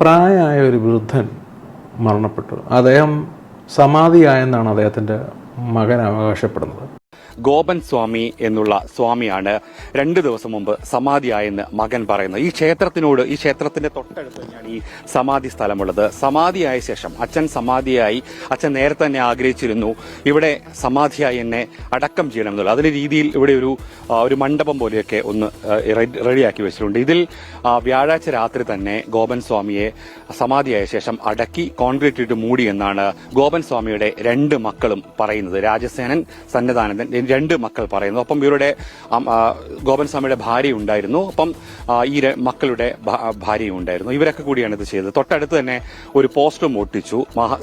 പ്രായമായ ഒരു വൃദ്ധൻ മരണപ്പെട്ടു. അദ്ദേഹം സമാധിയായെന്നാണ് അദ്ദേഹത്തിന്റെ മകൻ അവകാശപ്പെടുന്നത്. ഗോപൻ സ്വാമി എന്നുള്ള സ്വാമിയാണ് രണ്ട് ദിവസം മുമ്പ് സമാധിയായെന്ന് മകൻ പറയുന്നു. ഈ ക്ഷേത്രത്തിനോട് ഈ ക്ഷേത്രത്തിന്റെ തൊട്ടടുത്ത് തന്നെയാണ് ഈ സമാധി സ്ഥലമുള്ളത്. സമാധിയായ ശേഷം അച്ഛൻ സമാധിയായി അച്ഛൻ നേരത്തെ തന്നെ ആഗ്രഹിച്ചിരുന്നു. ഇവിടെ സമാധിയായി എന്നെ അടക്കം ചെയ്യണം എന്നുള്ളത്. അതിന്റെ രീതിയിൽ ഇവിടെ ഒരു ഒരു മണ്ഡപം പോലെയൊക്കെ ഒന്ന് റെഡിയാക്കി വെച്ചിട്ടുണ്ട്. ഇതിൽ വ്യാഴാഴ്ച രാത്രി തന്നെ ഗോപൻ സ്വാമിയെ സമാധിയായ ശേഷം അടക്കി കോൺക്രീറ്റ് ഇട്ട് മൂടി എന്നാണ് ഗോപൻ സ്വാമിയുടെ രണ്ട് മക്കളും പറയുന്നത്. രാജസേനൻ സന്നിധാനന്ദൻ രണ്ട് മക്കൾ പറയുന്നു. അപ്പം ഇവരുടെ ഗോപൻ സ്വാമിയുടെ ഭാര്യ ഉണ്ടായിരുന്നു. അപ്പം ഈ മക്കളുടെ ഭാര്യയും ഉണ്ടായിരുന്നു. ഇവരൊക്കെ കൂടിയാണ് ഇത് ചെയ്തത്. തൊട്ടടുത്ത് തന്നെ ഒരു പോസ്റ്ററും ഒട്ടിച്ചു.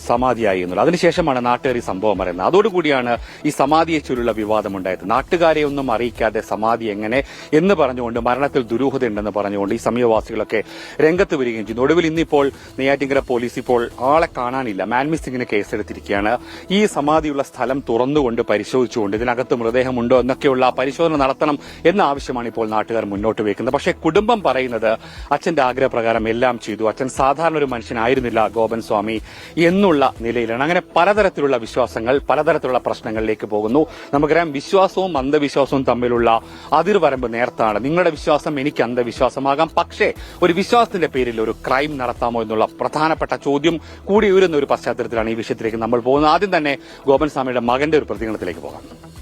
സമാധിയായി എന്നുള്ളത്. അതിനുശേഷമാണ് നാട്ടുകാർ ഈ സംഭവം പറയുന്നത്. അതോടുകൂടിയാണ് ഈ സമാധിയെ ചൊല്ലുള്ള വിവാദം ഉണ്ടായത്. നാട്ടുകാരെ ഒന്നും അറിയിക്കാതെ സമാധി എങ്ങനെ എന്ന് പറഞ്ഞുകൊണ്ട് മരണത്തിൽ ദുരൂഹത ദുരൂഹതയുണ്ടെന്ന് പറഞ്ഞുകൊണ്ട് ഈ സമീപവാസികളൊക്കെ രംഗത്ത് വരികയും ചെയ്യുന്നു ഒടുവിൽ ഇന്നിപ്പോൾ നെയ്യാറ്റിങ്കര പോലീസ് ഇപ്പോൾ ആളെ കാണാനില്ല. മാൻ കേസെടുത്തിരിക്കുകയാണ്. ഈ സമാധിയുള്ള സ്ഥലം തുറന്നുകൊണ്ട് പരിശോധിച്ചുകൊണ്ട് ഇതിനകത്ത് മൃതദേഹമുണ്ടോ എന്നൊക്കെയുള്ള പരിശോധന നടത്തണം എന്ന ആവശ്യമാണ് ഇപ്പോൾ നാട്ടുകാർ മുന്നോട്ട് വെക്കുന്നത് പക്ഷേ കുടുംബം പറയുന്നത് അച്ഛന്റെ ആഗ്രഹപ്രകാരം എല്ലാം ചെയ്തു. അച്ഛൻ സാധാരണ ഒരു മനുഷ്യനായിരുന്നില്ല ഗോപൻ സ്വാമി എന്നുള്ള നിലയിലാണ്. അങ്ങനെ പലതരത്തിലുള്ള വിശ്വാസങ്ങൾ പലതരത്തിലുള്ള പ്രശ്നങ്ങളിലേക്ക് പോകുന്നു. നമുക്കറിയാം വിശ്വാസവും അന്ധവിശ്വാസവും തമ്മിലുള്ള അതിർവരമ്പ് നേർത്താണ്. നിങ്ങളുടെ വിശ്വാസം എനിക്ക് അന്ധവിശ്വാസമാകാം. പക്ഷേ ഒരു വിശ്വാസത്തിന്റെ പേരിൽ ഒരു ക്രൈം നടത്താമോ എന്നുള്ള പ്രധാനപ്പെട്ട ചോദ്യം കൂടി ഉയരുന്ന ഒരു പശ്ചാത്തലത്തിലാണ് ഈ വിഷയത്തിലേക്ക് നമ്മൾ പോകുന്നത്. ആദ്യം തന്നെ ഗോപൻ സ്വാമിയുടെ മകന്റെ ഒരു പ്രതികരണത്തിലേക്ക് പോകാം.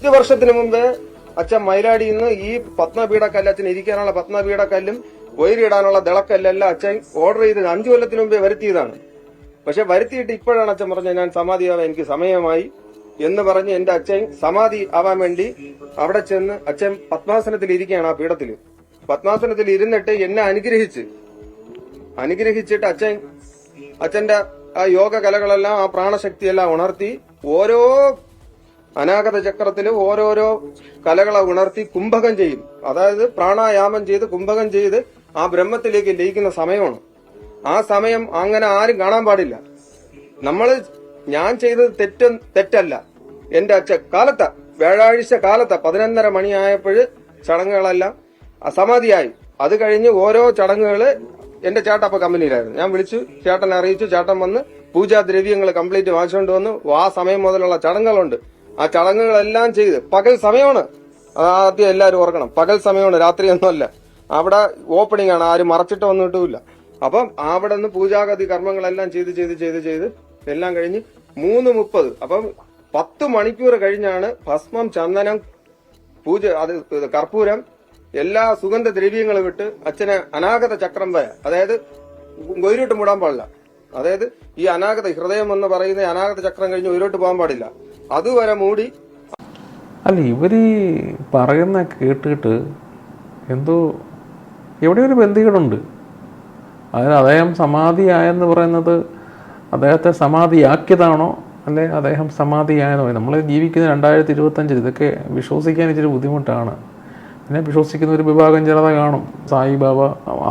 അഞ്ച് വർഷത്തിന് മുമ്പ് അച്ഛൻ മൈലാടിയിൽ നിന്ന് ഈ പത്മപീഠക്കല്ല് അച്ഛൻ ഇരിക്കാനുള്ള പത്മപീഠക്കല്ലും വൈരിടാനുള്ള ദളക്കല്ലെല്ലാം അച്ഛൻ ഓർഡർ ചെയ്ത് അഞ്ചു കൊല്ലത്തിന് മുമ്പേ വരുത്തിയതാണ്. പക്ഷെ വരുത്തിയിട്ട് ഇപ്പോഴാണ് അച്ഛൻ പറഞ്ഞത് ഞാൻ സമാധിയാവാൻ എനിക്ക് സമയമായി എന്ന് പറഞ്ഞ് എന്റെ അച്ഛൻ സമാധി ആവാൻ വേണ്ടി അവിടെ ചെന്ന് അച്ഛൻ പത്മാസനത്തിൽ ഇരിക്കുകയാണ് ആ പീഠത്തിൽ പത്മാസനത്തിൽ ഇരുന്നിട്ട് എന്നെ അനുഗ്രഹിച്ച് അനുഗ്രഹിച്ചിട്ട് അച്ഛൻ അച്ഛന്റെ ആ യോഗ കലകളെല്ലാം ആ പ്രാണശക്തിയെല്ലാം ഉണർത്തി ഓരോ അനാഗത ചക്രത്തിൽ ഓരോരോ കലകളെ ഉണർത്തി കുംഭകം ചെയ്യും. അതായത് പ്രാണായാമം ചെയ്ത് കുംഭകം ചെയ്ത് ആ ബ്രഹ്മത്തിലേക്ക് ലയിക്കുന്ന സമയമാണ്. ആ സമയം അങ്ങനെ ആരും കാണാൻ പാടില്ല. നമ്മൾ ഞാൻ ചെയ്തത് തെറ്റ തെറ്റല്ല. എന്റെ അച്ഛ കാലത്ത വ്യാഴാഴ്ച കാലത്ത പതിനൊന്നര മണിയായപ്പോഴ് ചടങ്ങുകളെല്ലാം അസമാധിയായി. അത് കഴിഞ്ഞ് ഓരോ ചടങ്ങുകൾ എന്റെ ചേട്ടൻ അപ്പൊ കമ്പനിയിലായിരുന്നു. ഞാൻ വിളിച്ചു ചേട്ടനെ അറിയിച്ചു ചേട്ടൻ വന്ന് പൂജാദ്രവ്യങ്ങൾ കംപ്ലീറ്റ് വാങ്ങിച്ചുകൊണ്ട് വന്നു. ആ സമയം മുതലുള്ള ചടങ്ങുകളുണ്ട്. ആ ചടങ്ങുകളെല്ലാം ചെയ്ത്. പകൽ സമയമാണ്. ആദ്യം എല്ലാവരും ഓർക്കണം. പകൽ സമയമാണ് രാത്രിയൊന്നുമല്ല. അവിടെ ഓപ്പണിംഗ് ആണ്. ആരും മറച്ചിട്ട് വന്നിട്ടുമില്ല. അപ്പം അവിടെ നിന്ന് പൂജാഗതി കർമ്മങ്ങളെല്ലാം ചെയ്ത് ചെയ്ത് ചെയ്ത് ചെയ്ത് എല്ലാം കഴിഞ്ഞ് മൂന്ന് മുപ്പത്. അപ്പം പത്ത് മണിക്കൂർ കഴിഞ്ഞാണ് ഭസ്മം ചന്ദനം പൂജ അത് കർപ്പൂരം എല്ലാ സുഗന്ധ ദ്രവ്യങ്ങളും വിട്ട് അച്ഛനെ അനാഗത ചക്രം വരെ. അതായത് ഗൊയിലോട്ട് മൂടാൻ പാടില്ല. അതായത് ഈ അനാഗത ഹൃദയം എന്ന് പറയുന്ന അനാഗത ചക്രം കഴിഞ്ഞ് ഉയരോട്ട് പോകാൻ പാടില്ല. അതുവരെ മൂടി. അല്ല ഇവർ ഈ പറയുന്ന കേട്ടിട്ട് എന്തോ എവിടെ ഒരു ബന്ധികളുണ്ട്. അതായത് അദ്ദേഹം സമാധിയായെന്ന് പറയുന്നത് അദ്ദേഹത്തെ സമാധിയാക്കിയതാണോ? അല്ലെ അദ്ദേഹം സമാധിയായെന്ന് നമ്മൾ ജീവിക്കുന്ന രണ്ടായിരത്തി ഇരുപത്തഞ്ചിൽ ഇതൊക്കെ വിശ്വസിക്കാൻ ഇച്ചിരി ബുദ്ധിമുട്ടാണ്. പിന്നെ വിശ്വസിക്കുന്ന ഒരു വിഭാഗം ജനത കാണും. സായിബാബ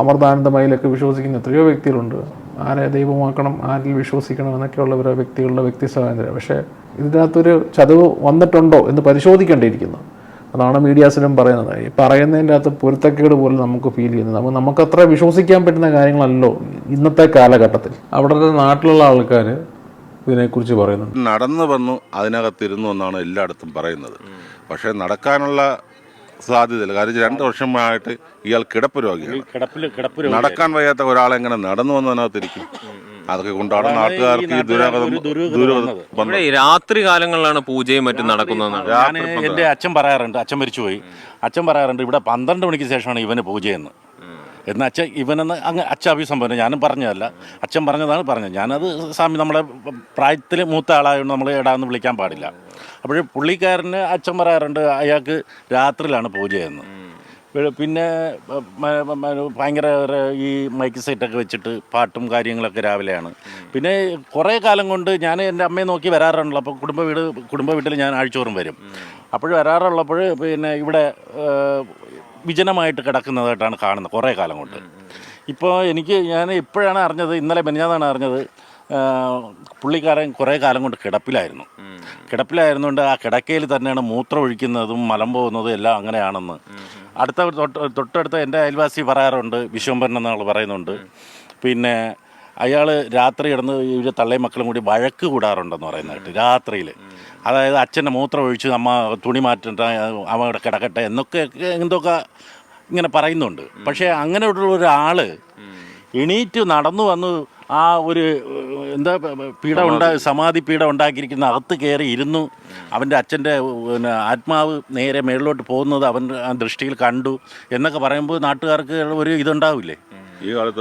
അമൃതാനന്ദമയിലൊക്കെ വിശ്വസിക്കുന്ന എത്രയോ വ്യക്തികളുണ്ട്. ആരെ ദൈവമാക്കണം ആരിൽ വിശ്വസിക്കണം എന്നൊക്കെയുള്ള ഒരു വ്യക്തികളുടെ വ്യക്തി സ്വാതന്ത്ര്യം പക്ഷേ ഇതിനകത്തൊരു ചതവ് വന്നിട്ടുണ്ടോ എന്ന് പരിശോധിക്കേണ്ടിയിരിക്കുന്നു. അതാണ് മീഡിയാസിലും പറയുന്നത്. ഈ പറയുന്നതിന്റെ അകത്ത് പൊരുത്തക്കേട് പോലും നമുക്ക് ഫീൽ ചെയ്യുന്നത്. നമുക്ക് നമുക്കത്ര വിശ്വസിക്കാൻ പറ്റുന്ന കാര്യങ്ങളല്ലോ ഇന്നത്തെ കാലഘട്ടത്തിൽ. അവിടുത്തെ നാട്ടിലുള്ള ആൾക്കാർ ഇതിനെക്കുറിച്ച് പറയുന്നു നടന്നു വന്നു അതിനകത്തിരുന്നു എന്നാണ് എല്ലായിടത്തും പറയുന്നത്. പക്ഷേ നടക്കാനുള്ള സാധ്യതയില്ല. കാരണം രണ്ട് വർഷമായിട്ട് ഇയാൾ കിടപ്പ് രോഗിയാണ്. നടക്കാൻ വയ്യാത്ത ഒരാളെങ്ങനെ നടന്നു വന്നതിനകത്തിരിക്കും അതൊക്കെ കൊണ്ടാണ് നാട്ടുകാർക്ക് ഈ ദുരാഗതം ഈ രാത്രി കാലങ്ങളിലാണ് പൂജയും മറ്റും നടക്കുന്നത് എന്റെ എന്റെ അച്ഛൻ പറയാറുണ്ട് അച്ഛൻ മരിച്ചുപോയി. അച്ഛൻ പറയാറുണ്ട് ഇവിടെ പന്ത്രണ്ട് മണിക്ക് ശേഷമാണ് ഇവന് പൂജയെന്ന്. എന്ന് അച്ഛൻ ഇവനെന്ന് അങ്ങ് അച്ഛ അഭിസംബോധന ഞാനും പറഞ്ഞതല്ല. അച്ഛൻ പറഞ്ഞതാണ് പറഞ്ഞത്. ഞാനത് സ്വാമി നമ്മളെ പ്രായത്തിൽ മൂത്ത ആളായതുകൊണ്ട് നമ്മൾ ഇടാന്ന് വിളിക്കാൻ പാടില്ല. അപ്പോൾ പുള്ളിക്കാരന് അച്ഛൻ പറയാറുണ്ട് അയാൾക്ക് രാത്രിയിലാണ് പൂജയെന്ന്. എന്ന് പിന്നെ ഭയങ്കര ഈ മൈക്ക് സെറ്റൊക്കെ വെച്ചിട്ട് പാട്ടും കാര്യങ്ങളൊക്കെ രാവിലെയാണ്. പിന്നെ കുറേ കാലം കൊണ്ട് ഞാൻ എന്റെ അമ്മയെ നോക്കി വരാറുണ്ടല്ലോ. അപ്പോൾ കുടുംബ വീട് കുടുംബ വീട്ടിൽ ഞാൻ ആഴ്ചോറും വരും. അപ്പോൾ വരാറുള്ളപ്പോൾ പിന്നെ ഇവിടെ വിജനമായിട്ട് കിടക്കുന്നതായിട്ടാണ് കാണുന്നത് കുറേ കാലം കൊണ്ട്. ഇപ്പോൾ എനിക്ക് ഞാൻ ഇപ്പോഴാണ് അറിഞ്ഞത്? ഇന്നലെ മെനിഞ്ഞാന്നാണ് അറിഞ്ഞത്. പുള്ളിക്കാരൻ കുറേ കാലം കൊണ്ട് കിടപ്പിലായിരുന്നു. കിടപ്പിലായിരുന്നുകൊണ്ട് ആ കിടക്കയിൽ തന്നെയാണ് മൂത്രം ഒഴിക്കുന്നതും മലം പോകുന്നതും എല്ലാം അങ്ങനെയാണെന്ന്. അടുത്ത തൊട്ട് തൊട്ടടുത്ത എന്റെ അയൽവാസി പറയാറുണ്ട് വിശ്വംഭരൻ എന്നാൾ പറയുന്നുണ്ട്. പിന്നെ അയാൾ രാത്രി കിടന്ന് ഇവർ തള്ളയും മക്കളും കൂടി വഴക്ക് കൂടാറുണ്ടെന്ന് പറയുന്നതായിട്ട് രാത്രിയിൽ അതായത് അച്ഛന്റെ മൂത്രം ഒഴിച്ച് അമ്മ തുണി മാറ്റണ്ട അവ അവിടെ കിടക്കട്ടെ എന്നൊക്കെ എന്തൊക്കെ ഇങ്ങനെ പറയുന്നുണ്ട്. പക്ഷേ അങ്ങനെയുള്ള ഒരാൾ എണീറ്റ് നടന്നു വന്ന് ആ ഒരു എന്താ പീഡ ഉണ്ടാ സമാധി പീഡ ഉണ്ടാക്കിയിരിക്കുന്ന അകത്ത് കയറി ഇരുന്നു. അവന്റെ അച്ഛന്റെ പിന്നെ ആത്മാവ് നേരെ മേളിലോട്ട് പോകുന്നത് അവൻ ദൃഷ്ടിയിൽ കണ്ടു. എന്നൊക്കെ പറയുമ്പോൾ നാട്ടുകാർക്ക് ഒരു ഇതുണ്ടാവില്ലേ?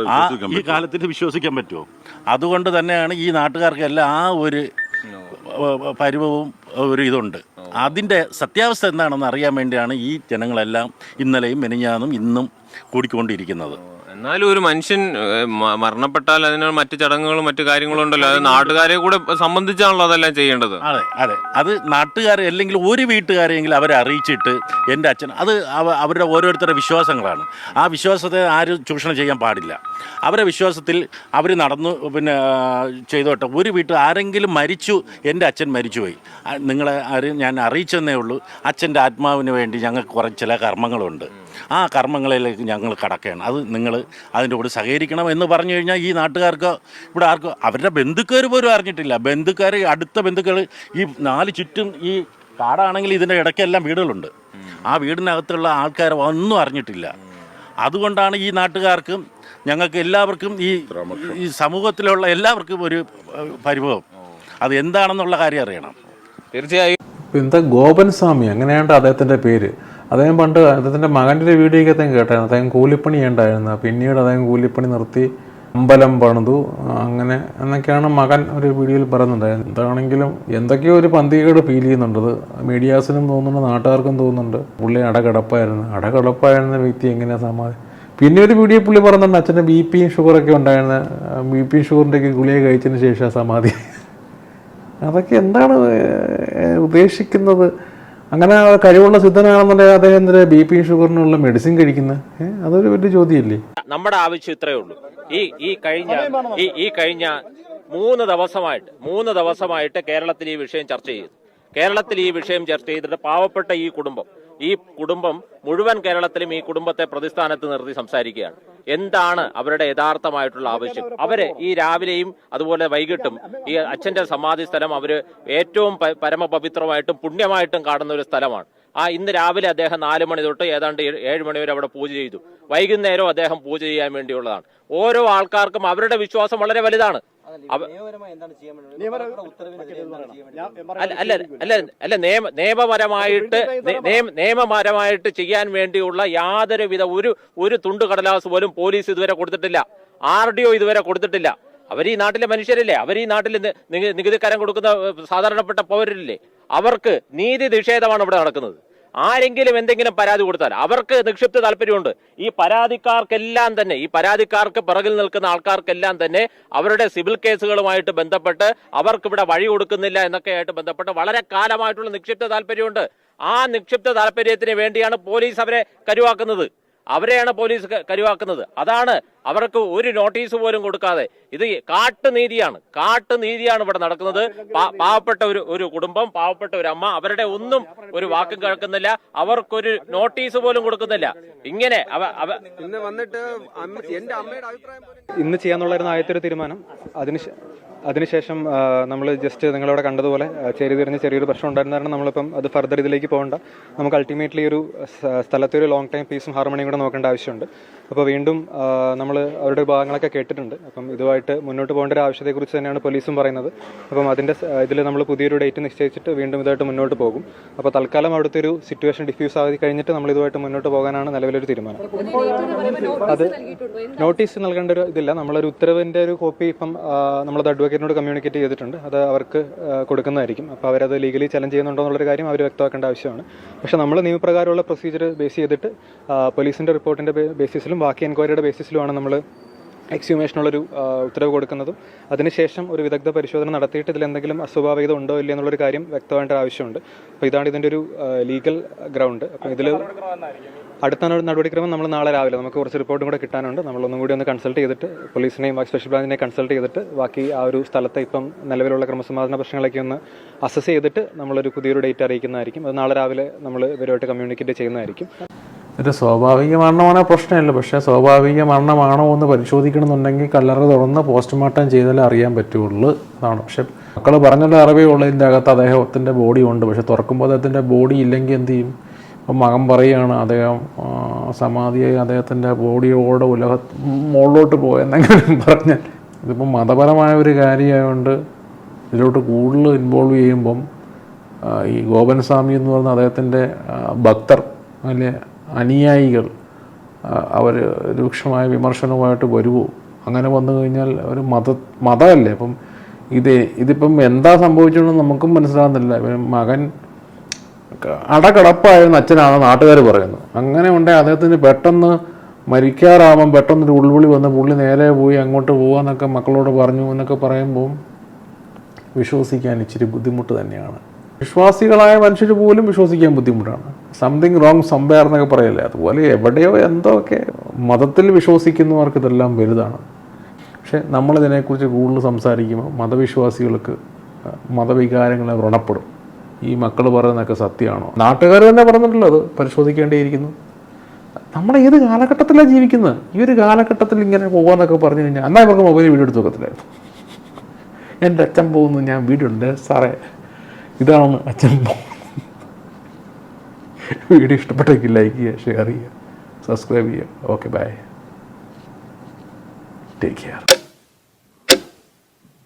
ആ ഈ? കാലത്തിന് വിശ്വസിക്കാൻ പറ്റുമോ? അതുകൊണ്ട് തന്നെയാണ് ഈ നാട്ടുകാർക്കെല്ലാം ആ ഒരു പരിവവും ഒരു ഇതുണ്ട്. അതിന്റെ സത്യാവസ്ഥ എന്താണെന്ന് അറിയാൻ വേണ്ടിയാണ് ഈ ജനങ്ങളെല്ലാം ഇന്നലെയും മെനിഞ്ഞാന്നും ഇന്നും കൂടിക്കൊണ്ടിരിക്കുന്നത്. എന്നാലും ഒരു മനുഷ്യൻ മരണപ്പെട്ടാൽ അതിന് മറ്റു ചടങ്ങുകളും മറ്റു കാര്യങ്ങളും ഉണ്ടല്ലോ. അത് നാട്ടുകാരെ കൂടെ സംബന്ധിച്ചാണല്ലോ അതെല്ലാം ചെയ്യേണ്ടത്. അതെ അതെ. അത് നാട്ടുകാരെ അല്ലെങ്കിൽ ഒരു വീട്ടുകാരെങ്കിലും അവരെ അറിയിച്ചിട്ട് എന്റെ അച്ഛൻ അത് അവ- അവരുടെ ഓരോരുത്തരുടെ വിശ്വാസങ്ങളാണ്. ആ വിശ്വാസത്തെ ആരും ചൂഷണം ചെയ്യാൻ പാടില്ല. അവരെ വിശ്വാസത്തിൽ അവർ നടന്നു പിന്നെ ചെയ്തോട്ടെ. ഒരു വീട്ടിൽ ആരെങ്കിലും മരിച്ചു എന്റെ അച്ഛൻ മരിച്ചുപോയി. നിങ്ങളെ ആരും ഞാൻ അറിയിച്ചെന്നേ ഉള്ളൂ. അച്ഛന്റെ ആത്മാവിന് വേണ്ടി ഞങ്ങൾക്ക് കുറച്ച് ചില കർമ്മങ്ങളുണ്ട്. ആ കർമ്മങ്ങളിലേക്ക് ഞങ്ങൾ കടക്കുകയാണ്. അത് നിങ്ങൾ അതിന്റെ കൂടെ സഹകരിക്കണം എന്ന് പറഞ്ഞു കഴിഞ്ഞാൽ ഈ നാട്ടുകാർക്ക് ഇവിടെ ആർക്കും അവരുടെ ബന്ധുക്കാർ പോലും അറിഞ്ഞിട്ടില്ല. ബന്ധുക്കാർ അടുത്ത ബന്ധുക്കൾ ഈ നാല് ചുറ്റും ഈ കാടാണെങ്കിൽ ഇതിന്റെ ഇടയ്ക്കെല്ലാം വീടുകളുണ്ട്. ആ വീടിനകത്തുള്ള ആൾക്കാർ ഒന്നും അറിഞ്ഞിട്ടില്ല. അതുകൊണ്ടാണ് ഈ നാട്ടുകാർക്കും ഞങ്ങൾക്ക് എല്ലാവർക്കും ഈ ഈ സമൂഹത്തിലുള്ള എല്ലാവർക്കും ഒരു പരിഭവം. അത് എന്താണെന്നുള്ള കാര്യം അറിയണം. തീർച്ചയായും. എന്താ ഗോപൻ സ്വാമി? അങ്ങനെയാണ്ട് അദ്ദേഹത്തിന്റെ പേര്? അദ്ദേഹം പണ്ട് അദ്ദേഹത്തിന്റെ മകന്റെ ഒരു വീഡിയോയ്ക്ക് അദ്ദേഹം കേട്ടായിരുന്നു. അദ്ദേഹം കൂലിപ്പണി ചെയ്യണ്ടായിരുന്നു. പിന്നീട് അദ്ദേഹം കൂലിപ്പണി നിർത്തി അമ്പലം പണിതു. അങ്ങനെ എന്നൊക്കെയാണ് മകൻ ഒരു വീഡിയോയിൽ പറയുന്നുണ്ടായിരുന്നു എന്താണെങ്കിലും എന്തൊക്കെയോ ഒരു പന്തികേട് ഫീൽ ചെയ്യുന്നുണ്ട്. അത് മീഡിയാസിനും തോന്നുന്നുണ്ട് നാട്ടുകാർക്കും തോന്നുന്നുണ്ട്. പുള്ളി അടകടപ്പായിരുന്നു. അടകടപ്പായിരുന്ന വ്യക്തി എങ്ങനെയാണ് സമാധി പിന്നെ ഒരു വീഡിയോ പുള്ളി പറയുന്നുണ്ട് അച്ഛന്റെ ബി പിയും ഷുഗറൊക്കെ ഉണ്ടായിരുന്ന ബി പിയും ഷുഗറിന്റെയൊക്കെ ഗുളിക കഴിച്ചതിന് ശേഷം സമാധി. അതൊക്കെ എന്താണ് ഉദ്ദേശിക്കുന്നത്? അങ്ങനെ കഴിവുള്ള സിദ്ധനാണെന്നുണ്ടെങ്കിൽ അദ്ദേഹം ബി പി ഷുഗറിനുള്ള മെഡിസിൻ കഴിക്കുന്നത് അതൊരു വലിയ ചോദ്യമല്ലേ നമ്മുടെ ആവശ്യം ഇത്രയേ ഉള്ളൂ. ഈ ഈ കഴിഞ്ഞ ഈ ഈ കഴിഞ്ഞ മൂന്ന് ദിവസമായിട്ട് മൂന്ന് ദിവസമായിട്ട് കേരളത്തിൽ ഈ വിഷയം ചർച്ച ചെയ്തു. കേരളത്തിൽ ഈ വിഷയം ചർച്ച ചെയ്തിട്ട് പാവപ്പെട്ട ഈ കുടുംബം ഈ കുടുംബം മുഴുവൻ കേരളത്തിലും ഈ കുടുംബത്തെ പ്രതിസ്ഥാനത്ത് നിർത്തി സംസാരിക്കുകയാണ്. എന്താണ് അവരുടെ യഥാർത്ഥമായിട്ടുള്ള ആവശ്യം? അവരെ ഈ രാവിലെയും അതുപോലെ വൈകിട്ടും ഈ അച്ഛന്റെ സമാധി സ്ഥലം അവർ ഏറ്റവും പരമപവിത്രമായിട്ടും പുണ്യമായിട്ടും കാണുന്ന ഒരു സ്ഥലമാണ്. ആ ഇന്ന് രാവിലെ അദ്ദേഹം നാല് മണി തൊട്ട് ഏതാണ്ട് ഏഴ് മണി വരെ അവിടെ പൂജ ചെയ്തു. വൈകുന്നേരം അദ്ദേഹം പൂജ ചെയ്യാൻ വേണ്ടിയുള്ളതാണ്. ഓരോ ആൾക്കാർക്കും അവരുടെ വിശ്വാസം വളരെ വലുതാണ്. അല്ല അല്ല അല്ല അല്ല നിയമ നിയമപരമായിട്ട് നിയമപരമായിട്ട് ചെയ്യാൻ വേണ്ടിയുള്ള യാതൊരുവിധ ഒരു ഒരു തുണ്ട് കടലാസ് പോലും പോലീസ് ഇതുവരെ കൊടുത്തിട്ടില്ല. ആർ ഡി ഒ ഇതുവരെ കൊടുത്തിട്ടില്ല. അവർ ഈ നാട്ടിലെ മനുഷ്യരല്ലേ? അവർ ഈ നാട്ടിൽ നികുതിക്കാരം നികുതി- കൊടുക്കുന്ന സാധാരണപ്പെട്ട പൗരരില്ലേ? അവർക്ക് നീതി നിഷേധമാണ് ഇവിടെ നടക്കുന്നത്. ആരെങ്കിലും എന്തെങ്കിലും പരാതി കൊടുത്താൽ അവർക്ക് നിക്ഷിപ്ത താല്പര്യമുണ്ട്. ഈ പരാതിക്കാർക്കെല്ലാം തന്നെ ഈ പരാതിക്കാർക്ക് പിറകിൽ നിൽക്കുന്ന ആൾക്കാർക്കെല്ലാം തന്നെ അവരുടെ സിവിൽ കേസുകളുമായിട്ട് ബന്ധപ്പെട്ട് അവർക്ക് ഇവിടെ വഴി കൊടുക്കുന്നില്ല എന്നൊക്കെയായിട്ട് ബന്ധപ്പെട്ട് വളരെ കാലമായിട്ടുള്ള നിക്ഷിപ്ത താല്പര്യമുണ്ട്. ആ നിക്ഷിപ്ത താല്പര്യത്തിന് വേണ്ടിയാണ് പോലീസ് അവരെ കരുവാക്കുന്നത്. അവരെയാണ് പോലീസ് കരിവാക്കുന്നത്. അതാണ് അവർക്ക് ഒരു നോട്ടീസ് പോലും കൊടുക്കാതെ. ഇത് കാട്ടുനീതിയാണ്. കാട്ടുനീതിയാണ് ഇവിടെ നടക്കുന്നത്. പാവപ്പെട്ട ഒരു ഒരു കുടുംബം പാവപ്പെട്ട ഒരു അമ്മ അവരുടെ ഒന്നും ഒരു വാക്കും കേൾക്കുന്നില്ല. അവർക്കൊരു നോട്ടീസ് പോലും കൊടുക്കുന്നില്ല. ഇങ്ങനെ ഇന്ന് വന്നിട്ട് എന്റെ അമ്മയുടെ അഭിപ്രായം പോലും ഇന്ന് ചെയ്യാന്നുള്ളായിരുന്നു ആദ്യത്തെ ഒരു തീരുമാനം. അതിന് അതിനുശേഷം നമ്മൾ ജസ്റ്റ് നിങ്ങളവിടെ കണ്ടതുപോലെ ചെറിയ തിരിഞ്ഞ് ചെറിയൊരു പ്രശ്നം ഉണ്ടായിരുന്നതാണ് നമ്മളിപ്പം അത് ഫർദർ ഇതിലേക്ക് പോകേണ്ട. നമുക്ക് അൾട്ടിമേറ്റ്ലി ഒരു സ്ഥലത്തൊരു ലോങ് ടൈം പീസും ഹാർമണിയും കൂടെ നോക്കേണ്ട ആവശ്യമുണ്ട്. അപ്പോൾ വീണ്ടും നമ്മൾ അവരുടെ ഭാഗങ്ങളൊക്കെ കേട്ടിട്ടുണ്ട്. അപ്പം ഇതുമായിട്ട് മുന്നോട്ട് പോകേണ്ട ഒരു ആവശ്യത്തെക്കുറിച്ച് തന്നെയാണ് പോലീസും പറയുന്നത്. അപ്പം അതിന്റെ ഇതിൽ നമ്മൾ പുതിയൊരു ഡേറ്റ് നിശ്ചയിച്ചിട്ട് വീണ്ടും ഇതായിട്ട് മുന്നോട്ട് പോകും. അപ്പോൾ തൽക്കാലം അവിടുത്തെ ഒരു സിറ്റുവേഷൻ ഡിഫ്യൂസ് ആയി കഴിഞ്ഞിട്ട് നമ്മൾ ഇതുമായിട്ട് മുന്നോട്ട് പോകാനാണ് നിലവിലൊരു തീരുമാനം. അത്. നോട്ടീസ് നൽകേണ്ട ഒരു ഇതില്ല. നമ്മളൊരു ഉത്തരവിന്റെ ഒരു കോപ്പി ഇപ്പം നമ്മളത് അഡ്വക്കേറ്റിനോട് കമ്മ്യൂണിക്കേറ്റ് ചെയ്തിട്ടുണ്ട്. അത് അവർക്ക് കൊടുക്കുന്നതായിരിക്കും. അപ്പോൾ അവരത് ലീഗലി ചലഞ്ച് ചെയ്യുന്നുണ്ടോ എന്നുള്ളൊരു കാര്യം അവർ വ്യക്തമാക്കേണ്ട ആവശ്യമാണ്. പക്ഷേ നമ്മൾ നിയമപ്രകാരമുള്ള പ്രൊസീജിയർ ബേസ് ചെയ്തിട്ട് പോലീസിന്റെ റിപ്പോർട്ടിന്റെ റിപ്പോർട്ടിന്റെ ബേ- ബേസിസിലും ബാക്കി എൻക്വയറിയുടെ ബേസിസിലുമാണ് നമ്മൾ എക്സ്യൂമേഷനുള്ളൊരു ഉത്തരവ് കൊടുക്കുന്നതും. അതിനുശേഷം ഒരു വിദഗ്ധ പരിശോധന നടത്തിയിട്ട് ഇതിൽ എന്തെങ്കിലും അസ്വാഭാവികത ഉണ്ടോ ഇല്ല എന്നുള്ളൊരു കാര്യം വ്യക്തമായിട്ട് ആവശ്യമുണ്ട്. അപ്പോൾ ഇതാണ് ഇതിന്റെ ഒരു ലീഗൽ ഗ്രൗണ്ട് അപ്പോൾ ഇതിൽ അടുത്ത നടപടിക്രമം നമ്മൾ നാളെ രാവിലെ നമുക്ക് കുറച്ച് റിപ്പോർട്ടും കൂടെ കിട്ടാനുണ്ട്. നമ്മളൊന്നും കൂടി ഒന്ന് കൺസൾട്ട് ചെയ്തിട്ട് പോലീസിനെയും സ്പെഷ്യൽ ബ്രാഞ്ചിനെ കൺസൾട്ട് ചെയ്തിട്ട് ബാക്കി ആ ഒരു സ്ഥലത്തെ ഇപ്പം നിലവിലുള്ള ക്രമസമാധാന പ്രശ്നങ്ങളൊക്കെ ഒന്ന് അസസ് ചെയ്തിട്ട് നമ്മളൊരു പുതിയൊരു ഡേറ്റ് അറിയിക്കുന്നതായിരിക്കും. അത് നാളെ രാവിലെ നമ്മൾ ഇവരുമായിട്ട് കമ്മ്യൂണിക്കേറ്റ് ചെയ്യുന്നതായിരിക്കും. ഒരു സ്വാഭാവിക മരണമാണോ പ്രശ്നമില്ല. പക്ഷേ സ്വാഭാവിക മരണമാണോ എന്ന് പരിശോധിക്കണമെന്നുണ്ടെങ്കിൽ കല്ലറ തുറന്ന് പോസ്റ്റ്മോർട്ടം ചെയ്താലേ അറിയാൻ പറ്റുള്ളൂ അതാണ് പക്ഷെ മക്കൾ പറഞ്ഞുള്ള അറിവേ ഉള്ളൂ ഇതിന്റെ അകത്ത് അദ്ദേഹത്തിന്റെ ബോഡി ഉണ്ട്. പക്ഷെ തുറക്കുമ്പോൾ അദ്ദേഹത്തിന്റെ ബോഡി ഇല്ലെങ്കിൽ എന്ത് ചെയ്യും? ഇപ്പം മകൻ പറയുകയാണ് അദ്ദേഹം സമാധിയായി അദ്ദേഹത്തിന്റെ ബോഡിയോടെ ഉലക മുകളിലോട്ട് പോയെന്നെങ്കിലും പറഞ്ഞാൽ ഇതിപ്പം മതപരമായ ഒരു കാര്യമായതുകൊണ്ട് ഇതിലോട്ട് കൂടുതൽ ഇൻവോൾവ് ചെയ്യുമ്പം ഈ ഗോപൻ സ്വാമി എന്ന് പറഞ്ഞ അദ്ദേഹത്തിന്റെ ഭക്തർ അല്ലെ അനുയായികൾ അവർ രൂക്ഷമായ വിമർശനവുമായിട്ട് വരുമോ അങ്ങനെ വന്നു കഴിഞ്ഞാൽ ഒരു മത മതമല്ലേ? അപ്പം ഇത് ഇതിപ്പം എന്താ സംഭവിച്ചതെന്ന് നമുക്കും മനസ്സിലാകുന്നില്ല. മകൻ അടകടപ്പായിരുന്ന അച്ഛനാണ് നാട്ടുകാർ പറയുന്നത്. അങ്ങനെ ഉണ്ടെങ്കിൽ അദ്ദേഹത്തിന് പെട്ടെന്ന് മരിക്കാറാവാൻ പെട്ടെന്നൊരു ഉൾവിളി വന്ന് പുള്ളി നേരെ പോയി അങ്ങോട്ട് പോകാമെന്നൊക്കെ മക്കളോട് പറഞ്ഞു എന്നൊക്കെ പറയുമ്പോൾ വിശ്വസിക്കാൻ ഇച്ചിരി ബുദ്ധിമുട്ട് തന്നെയാണ്. വിശ്വാസികളായ മനുഷ്യർ പോലും വിശ്വസിക്കാൻ ബുദ്ധിമുട്ടാണ്. സംതിങ് റോങ് സംബയർ എന്നൊക്കെ പറയല്ലേ? അതുപോലെ എവിടെയോ എന്തോ ഒക്കെ മതത്തിൽ വിശ്വസിക്കുന്നവർക്ക് ഇതെല്ലാം വലുതാണ്. പക്ഷെ നമ്മളിതിനെക്കുറിച്ച് കൂടുതൽ സംസാരിക്കുമ്പോൾ മതവിശ്വാസികൾക്ക് മതവികാരങ്ങളെ വ്രണപ്പെടും. ഈ മക്കൾ പറയുന്നതൊക്കെ സത്യമാണോ? നാട്ടുകാർ തന്നെ പറഞ്ഞിട്ടുള്ളത് പരിശോധിക്കേണ്ടിയിരിക്കുന്നു. നമ്മൾ ഏത് കാലഘട്ടത്തിലാണ് ജീവിക്കുന്നത്? ഈ ഒരു കാലഘട്ടത്തിൽ ഇങ്ങനെ പോകാന്നൊക്കെ പറഞ്ഞു കഴിഞ്ഞാൽ അന്നാ ഇവർക്ക് മൊബൈൽ വീഡിയോ എടുത്ത് വെക്കത്തില്ലായിരുന്നു? എന്റെ അച്ഛൻ പോകുന്നു ഞാൻ വീടുണ്ട്. സാറേ ഇതാണ് അച്ഛൻ വീഡിയോ ഇഷ്ടപ്പെട്ടെങ്കിൽ ലൈക്ക് ചെയ്യുക ഷെയർ ചെയ്യുക സബ്സ്ക്രൈബ് ചെയ്യുക. Okay bye take care